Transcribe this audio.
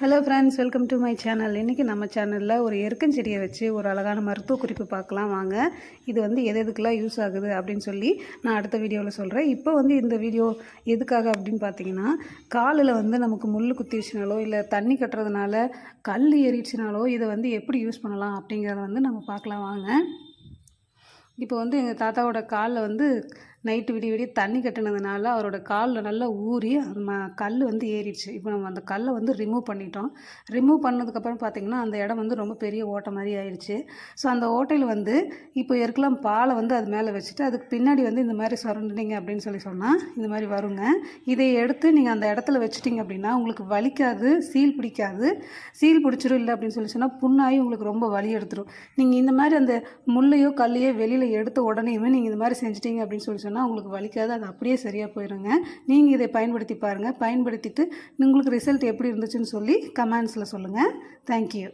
Hello friends welcome to my channel இன்றைக்கி நம்ம சேனலில் ஒரு எருக்கஞ்செடியை வச்சு ஒரு அழகான மருத்துவ குறிப்பு பார்க்கலாம். வாங்க இது வந்து எது எதுக்கெல்லாம் யூஸ் ஆகுது அப்படின்னு சொல்லி நான் அடுத்த வீடியோவில் சொல்கிறேன் இப்போ வந்து இந்த வீடியோ எதுக்காக அப்படின்னு பார்த்தீங்கன்னா காலில் வந்து நமக்கு முள் குத்திடுச்சுனாலோ இல்லை தண்ணி கட்டுறதுனால கல் ஏறிடுச்சுனாலோ இதை வந்து எப்படி யூஸ் பண்ணலாம் அப்படிங்கிறத வந்து நம்ம பார்க்கலாம். வாங்க. இப்போ வந்து எங்கள் தாத்தாவோட காலில் வந்து நைட்டு விடிய விடிய தண்ணி கட்டினதுனால அவரோட காலில் நல்லா ஊறி அது ம கல் வந்து ஏறிடுச்சு. இப்போ நம்ம அந்த கல்லை வந்து ரிமூவ் பண்ணிட்டோம். ரிமூவ் பண்ணதுக்கப்புறம் பார்த்திங்கன்னா அந்த இடம் வந்து ரொம்ப பெரிய ஓட்டை மாதிரி ஆயிடுச்சு. ஸோ அந்த ஓட்டையில் வந்து இப்போ இருக்கலாம் பாலை வந்து அது மேலே வச்சுட்டு அதுக்கு பின்னாடி வந்து இந்த மாதிரி சுரண்டுனீங்க அப்படின்னு சொல்லி சொன்னால் இந்த மாதிரி வருங்க. இதை எடுத்து நீங்கள் அந்த இடத்துல வச்சுட்டிங்க அப்படின்னா உங்களுக்கு வலிக்காது சீல் பிடிக்காது. சீல் பிடிச்சிரும் இல்லை அப்படின்னு சொல்லி சொன்னால் புண்ணாகி உங்களுக்கு ரொம்ப வலி எடுத்துரும். நீங்கள் இந்த மாதிரி அந்த முள்ளையோ கல்லையோ வெளியில் எடுத்த உடனேயுமே நீங்கள் இந்த மாதிரி செஞ்சிட்டிங்க அப்படின்னு சொல்லி சொன்னால் உங்களுக்கு வலிக்காது அது அப்படியே சரியாக போயிடுங்க நீங்கள் இதை பயன்படுத்தி பாருங்கள் பயன்படுத்திட்டு உங்களுக்கு ரிசல்ட் எப்படி இருந்துச்சுன்னு சொல்லி கமெண்ட்ஸில் சொல்லுங்கள் தேங்க்யூ